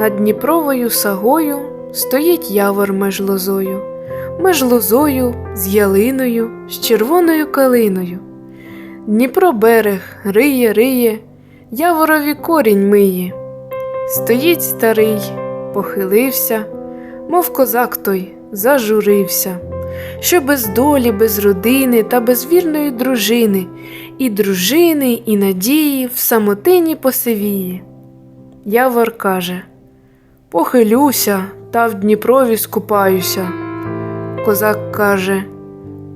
Над Дніпровою сагою стоїть явор меж лозою, меж лозою з ялиною, з червоною калиною. Дніпро берег риє, риє, яворові корінь миє. Стоїть старий, похилився, мов козак той зажурився, що без долі, без родини та без вірної дружини, і дружини, і надії в самотині посивіє. Явор каже Похилюся та в Дніпрові скупаюся. Козак каже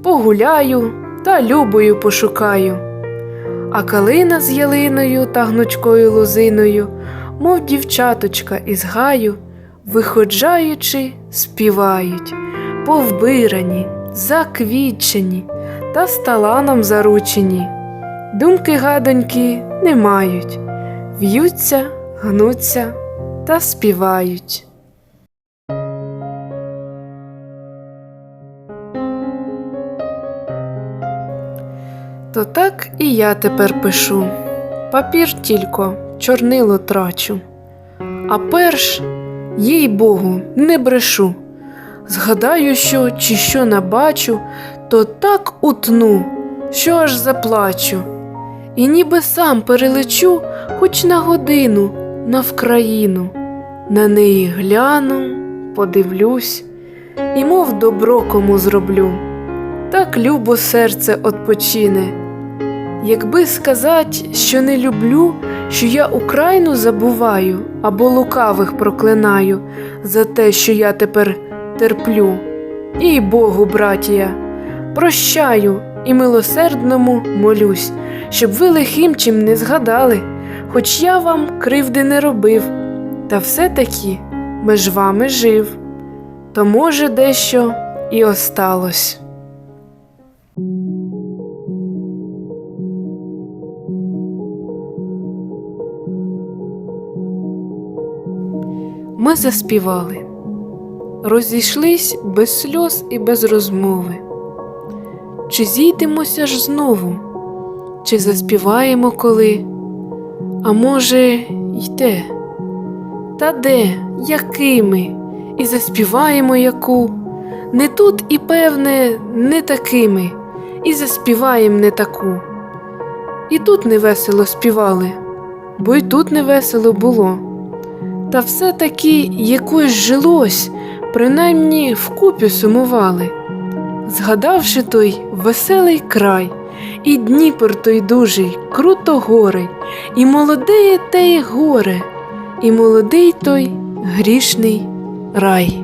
Погуляю та любою пошукаю. А калина з ялиною та гнучкою лозиною, мов дівчаточка із гаю, виходжаючи, співають, повбирані, заквітчені та сталаном заручені. Думки гадоньки не мають, в'ються, гнуться та співають. То так і я тепер пишу. Папір тільки чорнило трачу. А перш, їй Богу, не брешу. Згадаю, що чи що набачу, то так утну, що аж заплачу. І ніби сам перелечу хоч на годину на Вкраїну. На неї гляну, подивлюсь, і мов добро кому зроблю. Так любо серце отпочине. Якби сказать, що не люблю, що я Україну забуваю або лукавих проклинаю за те, що я тепер терплю. І Богу, братія, прощаю і милосердному молюсь, щоб ви лихим чим не згадали, хоч я вам кривди не робив, та все-таки меж вами жив, то може дещо і осталось. Ми заспівали, розійшлись без сльоз і без розмови. Чи зійдемося ж знову, чи заспіваємо коли, а може, й те, та де, якими, і заспіваємо яку, не тут і певне, не такими, і заспіваєм не таку. І тут невесело співали, бо й тут невесело було. Та все-таки якось жилось, принаймні вкупі сумували, згадавши той веселий край, і Дніпр той дужий, круто горий, і молодеє те й горе, і молодий той грішний рай.